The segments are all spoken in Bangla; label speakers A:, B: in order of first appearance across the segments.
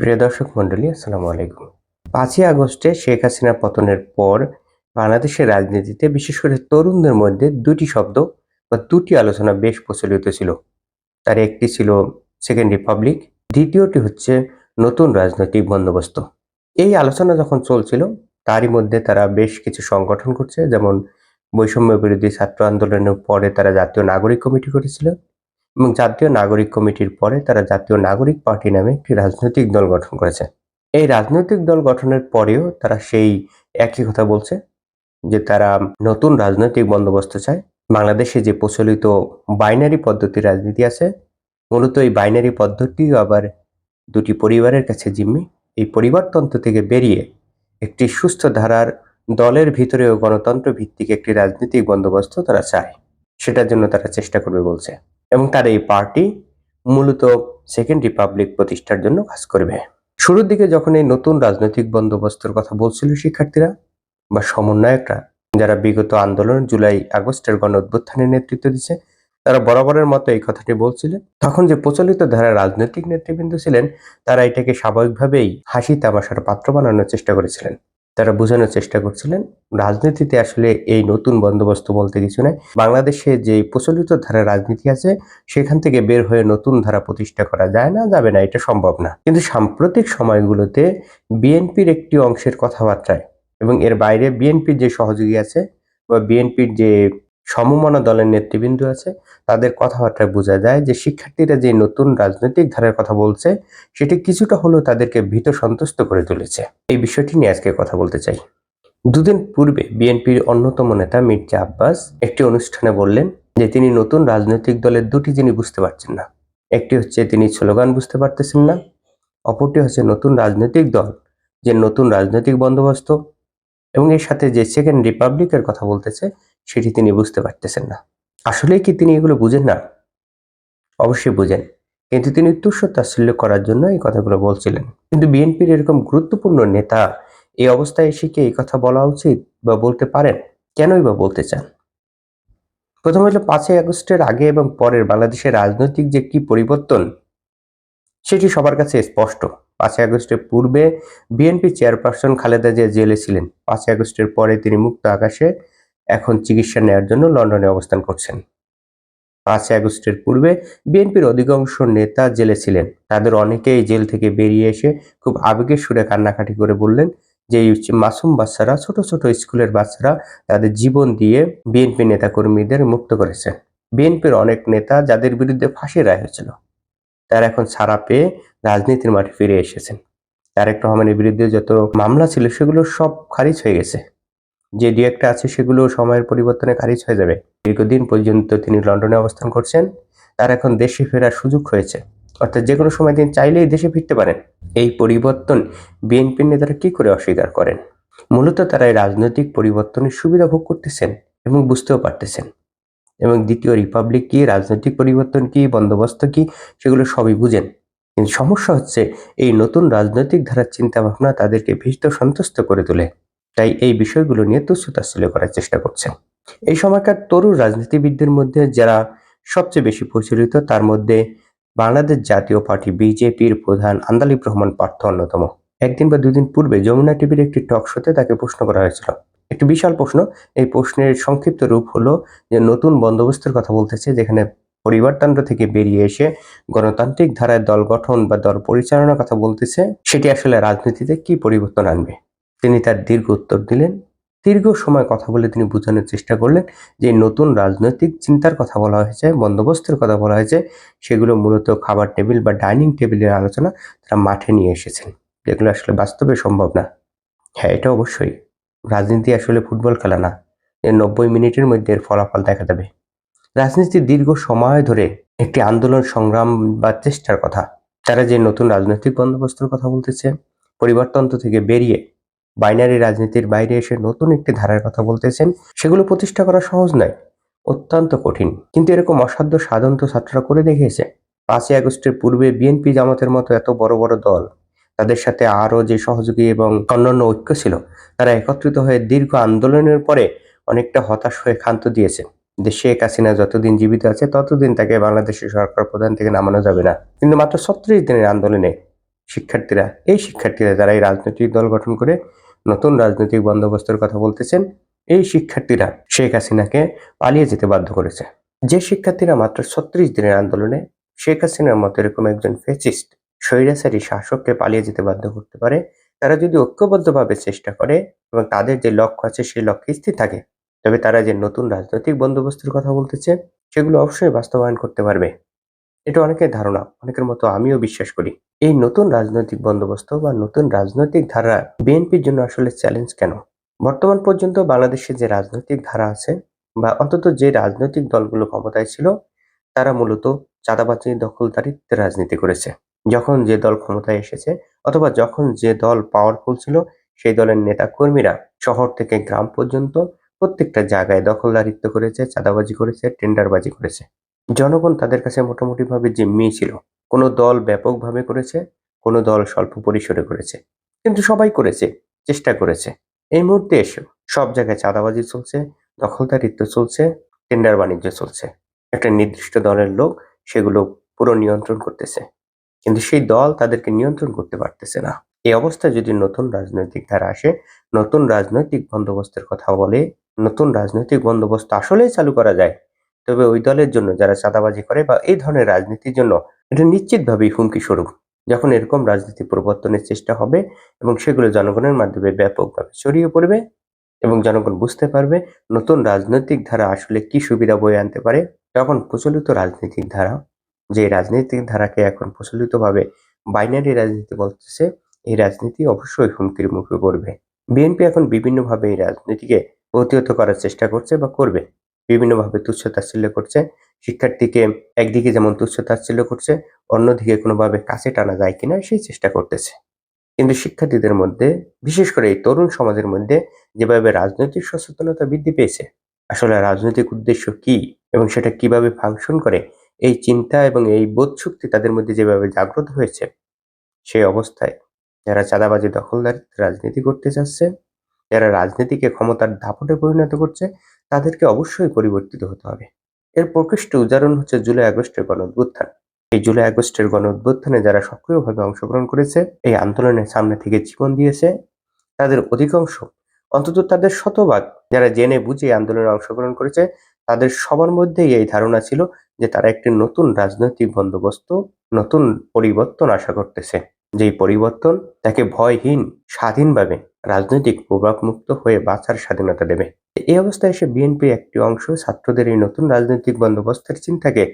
A: প্রিয় দর্শক মন্ডলী আসসালামু আলাইকুম। পাঁচই আগস্টে শেখ হাসিনা পতনের পর বাংলাদেশের রাজনীতিতে বিশেষ করে তরুণদের মধ্যে দুটি শব্দ বা দুটি আলোচনা বেশ প্রচলিত ছিল। তার একটি ছিল সেকেন্ড রিপাবলিক দ্বিতীয়টি হচ্ছে নতুন রাজনৈতিক বন্দোবস্ত। এই আলোচনা যখন চলছিল, তারই মধ্যে তারা বেশ কিছু সংগঠন করছে, যেমন বৈষম্য বিরোধী ছাত্র আন্দোলনের পরে তারা জাতীয় নাগরিক কমিটি করেছিল এবং জাতীয় নাগরিক কমিটির পরে তারা জাতীয় নাগরিক পার্টি নামে একটি রাজনৈতিক দল গঠন করেছে। এই রাজনৈতিক দল গঠনের পরেও তারা সেই একই কথা বলছে, যে তারা নতুন রাজনৈতিক বন্দোবস্ত চায়। বাংলাদেশে যে প্রচলিত বাইনারি পদ্ধতির রাজনীতি আছে, মূলত এই বাইনারি পদ্ধতিও আবার দুটি পরিবারের কাছে জিম্মি। এই পরিবারতন্ত্র থেকে বেরিয়ে একটি সুস্থ ধারার দলের ভিতরেও গণতন্ত্র ভিত্তিক একটি রাজনৈতিক বন্দোবস্ত তারা চায়। সেটার জন্য তারা চেষ্টা করবে বলছে। এবং তার এই পার্টি মূলত সেকেন্ড রিপাবলিক প্রতিষ্ঠার জন্য কাজ করবে। শুরুর দিকে যখন এই নতুন রাজনৈতিক বন্দোবস্তের কথা বলছিল শিক্ষার্থীরা বা সমন্বয়করা, যারা বিগত আন্দোলন জুলাই আগস্টের গণ অভ্যুত্থানের নেতৃত্ব দিচ্ছে তারা বরাবরের মতো এই কথাটি বলছিলেন। তখন যে প্রচলিত ধারা রাজনৈতিক নেতৃবৃন্দ ছিলেন, তারা এটাকে স্বাভাবিকভাবেই হাসি তামাশার পাত্র বানানোর চেষ্টা করেছিলেন। তারা বোঝানোর চেষ্টা করছিলেন, রাজনীতিতে আসলে এই নতুন বন্দোবস্ত বলতে কিছু নাই। বাংলাদেশে যে প্রচলিত ধারা রাজনীতি আছে, সেখান থেকে বের হয়ে নতুন ধারা প্রতিষ্ঠা করা যায় না, যাবে না, এটা সম্ভব না। কিন্তু সাম্প্রতিক সময়গুলোতে বিএনপির একটি অংশের কথাবার্তায় এবং এর বাইরে বিএনপির যে সহযোগী আছে বা বিএনপির যে সমমনা দলের নেতৃবৃন্দ আছে, তাদের কথাবার্তায় বোঝা যায় যে শিক্ষার্থীরা যে নতুন রাজনৈতিক ধারার কথা বলছে, সেটি কিছুটা হলেও তাদেরকে ভীত সন্তুষ্ট করে তুলেছে। এই বিষয়টি নিয়ে আজকে কথা বলতে চাই। দুদিন পূর্বে বিএনপির অন্যতম নেতা মির্জা আব্বাস একটি অনুষ্ঠানে বললেন যে তিনি নতুন রাজনৈতিক দলের দুটি যিনি বুঝতে পারছেন না, একটি হচ্ছে তিনি স্লোগান বুঝতে পারতেছেন না, অপরটি হচ্ছে নতুন রাজনৈতিক দল, যে নতুন রাজনৈতিক বন্দোবস্ত এবং এর সাথে যে সেকেন্ড রিপাবলিকের কথা বলতেছে সেটি তিনি বুঝতে পারতেছেন না। আসলে কি তিনি এগুলো বুঝেন না? অবশ্যই বুঝেন। কিন্তু তিনি তুষ্য করার জন্য এই কথাগুলো বলছিলেন। কিন্তু বিএনপির এরকম গুরুত্বপূর্ণ নেতা এই অবস্থায় এসে কি এই কথা বলা উচিত বা বলতে পারেন? কেনই বা বলতে চান? প্রথম হলো পাঁচই আগস্টের আগে এবং পরের বাংলাদেশের রাজনৈতিক যে কি পরিবর্তন, সেটি সবার কাছে স্পষ্ট। পাঁচই আগস্টের পূর্বে বিএনপি চেয়ারপারসন খালেদা জিয়া জেলে ছিলেন। পাঁচই আগস্টের পরে তিনি মুক্ত আকাশে এখন চিকিৎসা নেওয়ার জন্য লন্ডনে অবস্থান করছেন। পাঁচই আগস্টের পূর্বে বিএনপির অধিকাংশ নেতা জেলে ছিলেন। তাদের অনেকেই জেল থেকে বেরিয়ে এসে খুব আবেগের সুরে কান্নাকাটি করে বললেন যে মাসুম বাচ্চারা, ছোট ছোট স্কুলের বাচ্চারা তাদের জীবন দিয়ে বিএনপি নেতাকর্মীদের মুক্ত করেছেন বিএনপির অনেক নেতা যাদের বিরুদ্ধে ফাঁসি রায় হয়েছিল, তারা এখন ছাড়া পেয়ে রাজনীতির মাঠে ফিরে এসেছেন। তারেক রহমানের বিরুদ্ধে যত মামলা ছিল, সেগুলো সব খারিজ হয়ে গেছে। যে দু একটা আছে সেগুলো সময়ের পরিবর্তনে খারিজ হয়ে যাবে। দীর্ঘদিন পর্যন্ত তিনি লন্ডনে অবস্থান করছেন, তার এখন দেশে ফেরার সুযোগ হয়েছে। অর্থাৎ যে কোনো সময় তিনি চাইলেই দেশে ফিরতে পারেন। এই পরিবর্তন বিএনপির নেতারা কি করে অস্বীকার করেন? মূলত তারা এই রাজনৈতিক পরিবর্তনের সুবিধা ভোগ করতেছেন এবং বুঝতেও পারতেছেন। এবং দ্বিতীয় রিপাবলিক কি, রাজনৈতিক পরিবর্তন কি, বন্দোবস্ত কি, সেগুলো সবই বুঝেন। কিন্তু সমস্যা হচ্ছে, এই নতুন রাজনৈতিক ধারার চিন্তা ভাবনা তাদেরকে ভীত সন্তুষ্ট করে তোলে। তাই এই বিষয়গুলো নিয়ে তুচ্ছতাচ্ছিল্য করার চেষ্টা করছেন। এই সময়কার তরুণ রাজনীতিবিদদের মধ্যে যারা সবচেয়ে বেশি প্রচলিত, তার মধ্যে বাংলাদেশ জাতীয় পার্টি বিজেপির প্রধান আন্দালিব রহমান পার্থ অন্যতম। একদিন বা দুদিন পূর্বে যমুনা টিভির একটি টক শোতে তাকে প্রশ্ন করা হয়েছিল। একটি বিশাল প্রশ্ন, এই প্রশ্নের সংক্ষিপ্ত রূপ হলো যে নতুন বন্দোবস্তের কথা বলতেছে, যেখানে পরিবারতন্ত্র থেকে বেরিয়ে এসে গণতান্ত্রিক ধারায় দল গঠন বা দল পরিচালনার কথা বলতেছে, সেটি আসলে রাজনীতিতে কি পরিবর্তন আনবে? তিনি তার দীর্ঘ উত্তর দিলেন। দীর্ঘ সময় কথা বলে তিনি বোঝানোর চেষ্টা করলেন যে নতুন রাজনৈতিক চিন্তার কথা বলা হয়েছে, বন্দোবস্তের কথা বলা হয়েছে, সেগুলো মূলত খাবার টেবিল বা ডাইনিং টেবিলের আলোচনা তারা মাঠে নিয়ে এসেছেন। যেগুলো আসলে বাস্তবে সম্ভব না। হ্যাঁ এটা অবশ্যই। রাজনীতি আসলে ফুটবল খেলা না। যে নব্বই মিনিটের মধ্যে এর ফলাফল দেখা যাবে রাজনীতি দীর্ঘ সময় ধরে একটি আন্দোলন, সংগ্রাম বা চেষ্টার কথা। তারা যে নতুন রাজনৈতিক বন্দোবস্তের কথা বলতেছে, পরিবারতন্ত্র থেকে বেরিয়ে বাইনারি রাজনীতির বাইরে এসে নতুন একটি ধারার কথা বলতেছেন, সেগুলো প্রতিষ্ঠা করা সহজ নয়, অত্যন্ত কঠিন। কিন্তু এরকম অসাধ্য সাধন তো ছাত্ররা করে দেখিয়েছে। পাঁচই আগস্টের পূর্বে বিএনপি জামাতের মতো এত বড় বড় দল, তাদের সাথে আরও যে সহযোগী এবং অন্যান্য ঐক্য ছিল, তারা একত্রিত হয়ে দীর্ঘ আন্দোলনের পরে অনেকটা হতাশ হয়ে ক্ষান্ত দিয়েছে। যে শেখ হাসিনা যতদিন জীবিত আছে, ততদিন তাকে বাংলাদেশের সরকার প্রধান থেকে নামানো যাবে না। কিন্তু মাত্র ছত্রিশ দিনের আন্দোলনে শিক্ষার্থীরা, এই শিক্ষার্থীরা যারা এই রাজনৈতিক দল গঠন করে নতুন রাজনৈতিক বন্দোবস্তের কথা বলতেছেন, এই শিক্ষার্থীরা শেখ হাসিনাকে পালিয়ে যেতে বাধ্য করেছে। যে শিক্ষার্থীরা মাত্র ছত্রিশ দিনের আন্দোলনে শেখ হাসিনার মতো এরকম একজন ফেসিস্ট, স্বৈরাচারী শাসককে পালিয়ে যেতে বাধ্য করতে পারে, তারা যদি ঐক্যবদ্ধভাবে চেষ্টা করে এবং তাদের যে লক্ষ্য আছে সেই লক্ষ্যে স্থির থাকে, তবে তারা যে নতুন রাজনৈতিক বন্দোবস্তের কথা বলতেছে, সেগুলো অবশ্যই বাস্তবায়ন করতে পারবে। এটা অনেকের ধারণা, অনেকের মতো আমিও বিশ্বাস করি। এই নতুন রাজনৈতিক বন্দোবস্ত বা নতুন রাজনৈতিক ধারা বিএনপির জন্য আসলে চ্যালেঞ্জ কেন? বর্তমান পর্যন্ত বাংলাদেশে যে রাজনৈতিক ধারা আছে বা অন্তত যে রাজনৈতিক দলগুলো ক্ষমতায় ছিল, তারা মূলত চাঁদাবাজি দখলদারিত্বের রাজনীতি করেছে। যখন যে দল ক্ষমতায় এসেছে অথবা যখন যে দল পাওয়ারফুল ছিল, সেই দলের নেতা কর্মীরা শহর থেকে গ্রাম পর্যন্ত প্রত্যেকটা জায়গায় দখলদারিত্ব করেছে, চাঁদাবাজি করেছে টেন্ডারবাজি করেছে। জনগণ তাদের কাছে মোটামুটিভাবে জিম্মি ছিল। কোনো দল ব্যাপকভাবে করেছে, কোনো দল স্বল্প পরিসরে করেছে। কিন্তু সবাই করেছে, চেষ্টা করেছে। এই মুহূর্তে এসে, সব জায়গায় চাঁদাবাজি চলছে, দখলদারিত্ব চলছে, টেন্ডার বাণিজ্য চলছে। একটা নির্দিষ্ট দলের লোক সেগুলো পুরো নিয়ন্ত্রণ করতেছে। কিন্তু সেই দল তাদেরকে নিয়ন্ত্রণ করতে পারতেছে না। এই অবস্থায় যদি নতুন রাজনৈতিক ধারা আসে, নতুন রাজনৈতিক বন্দোবস্তের কথা বলে, নতুন রাজনৈতিক বন্দোবস্ত আসলেই চালু করা যায়। তবে ওই দলের জন্য যারা চাঁদাবাজি করে বা এই ধরনের রাজনীতির জন্য, এটা নিশ্চিতভাবেই হুমকি স্বরূপ। যখন এরকম রাজনীতি প্রবর্তনের চেষ্টা হবে এবং সেগুলো জনগণের মাধ্যমে ব্যাপকভাবে ছড়িয়ে পড়বে এবং জনগণ বুঝতে পারবে নতুন রাজনৈতিক ধারা আসলে কি সুবিধা বয়ে আনতে পারে, তখন প্রচলিত রাজনৈতিক ধারা, যে রাজনৈতিক ধারাকে এখন প্রচলিতভাবে বাইনারি রাজনীতি বলতেছে, এই রাজনীতি অবশ্যই হুমকির মুখে পড়বে। বিএনপি এখন বিভিন্নভাবে এই রাজনীতিকে প্রতিহত করার চেষ্টা করছে বা করবে। বিভিন্নভাবে তুচ্ছ তাচ্ছিল্য করছে। শিক্ষার্থীকে একদিকে যেমন তুচ্ছ তাচ্ছিল্য করছে, অন্যদিকে কোনোভাবে কাছে টানা যায় কিনা সেই চেষ্টা করতেছে। কিন্তু শিক্ষার্থীদের মধ্যে, বিশেষ করে এই তরুণ সমাজের মধ্যে, যেভাবে রাজনৈতিক সচেতনতা বৃদ্ধি পেয়েছে, আসলে রাজনৈতিক উদ্দেশ্য কি এবং সেটা কীভাবে ফাংশন করে, এই চিন্তা এবং এই বোধ শক্তি তাদের মধ্যে যেভাবে জাগ্রত হয়েছে, সেই অবস্থায় যারা চাঁদাবাজি দখলদার রাজনীতি করতে চাচ্ছে যারা রাজনীতিকে ক্ষমতার দাপটে পরিণত করছে, তাদেরকে অবশ্যই পরিবর্তিত হতে হবে। এর প্রকৃষ্ট উদাহরণ হচ্ছে জুলাই আগস্টের গণ অভ্যুত্থান এই জুলাই আগস্টের গণ অভ্যুত্থানে যারা সক্রিয়ভাবে অংশগ্রহণ করেছে, এই আন্দোলনের সামনে থেকে জীবন দিয়েছে, তাদের অধিকাংশ, অন্তত তাদের শতভাগ, যারা জেনে বুঝে আন্দোলনে অংশগ্রহণ করেছে, তাদের সবার মধ্যেই এই ধারণা ছিল যে তারা একটি নতুন রাজনৈতিক বন্দোবস্ত, নতুন পরিবর্তন আশা করতেছে। যেই পরিবর্তন তাকে ভয়হীন, স্বাধীনভাবে রাজনৈতিক প্রভাবমুক্ত হয়ে বাঁচার স্বাধীনতা দেবে। এই অবস্থায় এসে বিএনপি একটি অংশ ছাত্রদের এই নতুন রাজনৈতিক বন্দোবস্তের চিন্তাকে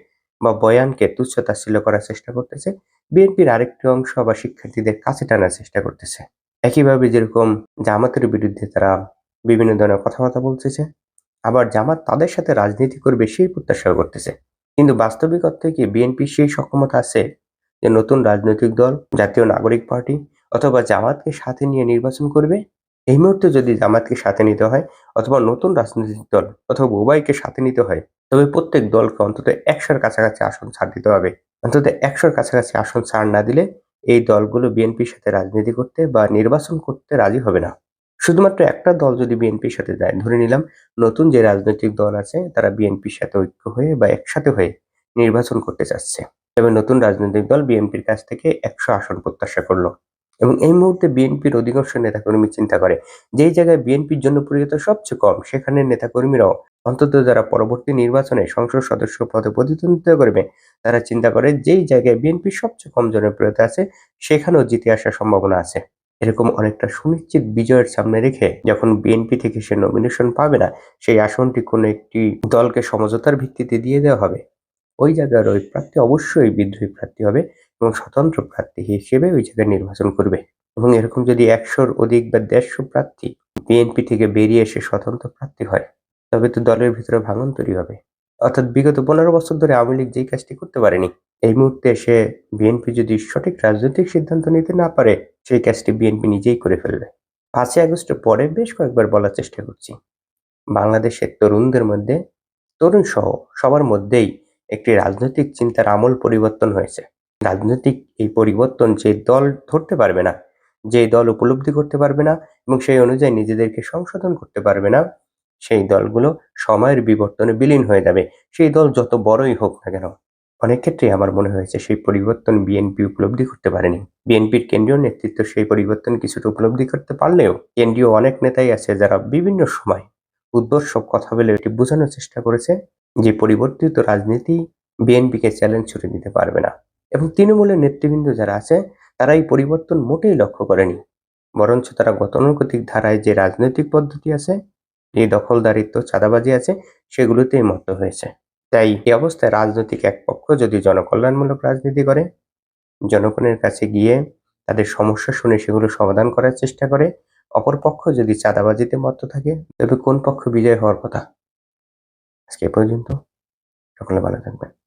A: বা বয়ানকে তুচ্ছ তাচ্ছিল্য করার চেষ্টা করতেছে। বিএনপির আরেকটি অংশ আবার শিক্ষার্থীদের কাছে টানার চেষ্টা করতেছে। একইভাবে যেরকম জামাতের বিরুদ্ধে তারা বিভিন্ন ধরনের কথাবার্তা বলতেছে, আবার জামাত তাদের সাথে রাজনীতি করবে সেই প্রত্যাশা করতেছে। কিন্তু বাস্তবিক অর্থে কি বিএনপি সেই সক্ষমতা আছে যে নতুন রাজনৈতিক দল, জাতীয় নাগরিক পার্টি অথবা জামাতকে সাথে নিয়ে নির্বাচন করবে? এই মুহূর্তে যদি জামাতকে সাথে নিতে হয় অথবা নতুন রাজনৈতিক দল অথবা উভয়কে সাথে নিতে হয়, তবে প্রত্যেক দলকে অন্তত একশোর কাছাকাছি আসন ছাড় দিতে হবে। অন্তত একশোর কাছাকাছি আসন ছাড় না দিলে এই দলগুলো বিএনপির সাথে রাজনীতি করতে বা নির্বাচন করতে রাজি হবে না। শুধুমাত্র একটা দল যদি বিএনপির সাথে যায়, ধরে নিলাম নতুন যে রাজনৈতিক দল আছে, তারা বিএনপির সাথে ঐক্য হয়ে বা একসাথে হয়ে নির্বাচন করতে চাচ্ছে। তবে নতুন রাজনৈতিক দল বিএনপির কাছ থেকে একশো আসন প্রত্যাশা করল। এবং এই মুহূর্তে বিএনপির অধিকাংশ নেতাকর্মী চিন্তা করে, যেই জায়গায় বিএনপির জনপ্রিয়তা সবচেয়ে কম, সেখানে নেতাকর্মীরাও অন্তত যারা পরবর্তী নির্বাচনে সংসদ সদস্য পদে প্রতিদ্বন্দ্বিতা করবে, তারা চিন্তা করে যেই জায়গায় বিএনপির সবচেয়ে কম জনপ্রিয়তা আছে, সেখানেও জিতে আসার সম্ভাবনা আছে। এরকম অনেকটা সুনিশ্চিত বিজয়ের সামনে রেখে যখন বিএনপি থেকে সে নমিনেশন পাবে না, সেই আসনটি কোনো একটি দলকে সমঝোতার ভিত্তিতে দিয়ে দেওয়া হবে। ওই জায়গার ওই প্রার্থী অবশ্যই বিদ্রোহী প্রার্থী হবে। এবং স্বতন্ত্র প্রার্থী হিসেবে ওই জায়গায় নির্বাচন করবে। এবং এরকম যদি একশোর অধিক বা দেড়শো প্রার্থী বিএনপি থেকে বেরিয়ে এসে স্বতন্ত্র প্রার্থী হয়, তবে তো দলের ভিতরে ভাঙন তৈরি হবে। অর্থাৎ বিগত পনেরো বছর ধরে আওয়ামী লীগ যেই কাজটি করতে পারেনি, এই মুহূর্তে এসে বিএনপি যদি সঠিক রাজনৈতিক সিদ্ধান্ত নিতে না পারে, সেই কাজটি বিএনপি নিজেই করে ফেলবে। পাঁচই আগস্টের পরে বেশ কয়েকবার বলার চেষ্টা করছি। বাংলাদেশের তরুণদের মধ্যে তরুণ সহ সবার মধ্যেই একটি রাজনৈতিক চিন্তার আমল পরিবর্তন হয়েছে। রাজনৈতিক এই পরিবর্তন যে দল ধরতে পারবে না, যে দল উপলব্ধি করতে পারবে না এবং সেই অনুযায়ী নিজেদেরকে সংশোধন করতে পারবে না, সেই দলগুলো সময়ের বিবর্তনে বিলীন হয়ে যাবে। সেই দল যত বড়ই হোক না কেন, অনেক ক্ষেত্রে আমার মনে হয়েছে সেই পরিবর্তন বিএনপি উপলব্ধি করতে পারেনি। বিএনপির কেন্দ্রীয় নেতৃত্ব সেই পরিবর্তন কিছুটা উপলব্ধি করতে পারলেও কেন্দ্রীয় অনেক নেতাই আছে যারা বিভিন্ন সময় সব কথা বলে এটি বোঝানোর চেষ্টা করেছে যে পরিবর্তিত রাজনীতি বিএনপিকে চ্যালেঞ্জ ছুড়ে দিতে পারবে না। এবং তৃণমূলের নেতৃবৃন্দ যারা আছে তারা এই পরিবর্তন মোটেই লক্ষ্য করেনি। বরঞ্চ তারা গতানুগতিক ধারায় যে রাজনৈতিক পদ্ধতি আছে, যে দখলদারিত্ব, চাঁদাবাজি আছে, সেগুলোতেই মত হয়েছে। তাই এই অবস্থায় রাজনৈতিক এক পক্ষ যদি জনকল্যাণমূলক রাজনীতি করে, জনগণের কাছে গিয়ে তাদের সমস্যা শুনে সেগুলো সমাধান করার চেষ্টা করে, অপর পক্ষ যদি চাঁদাবাজিতে মত্ত থাকে, তবে কোন পক্ষ বিজয় হওয়ার কথা? আজকে পর্যন্ত। সকলে ভালো থাকবেন।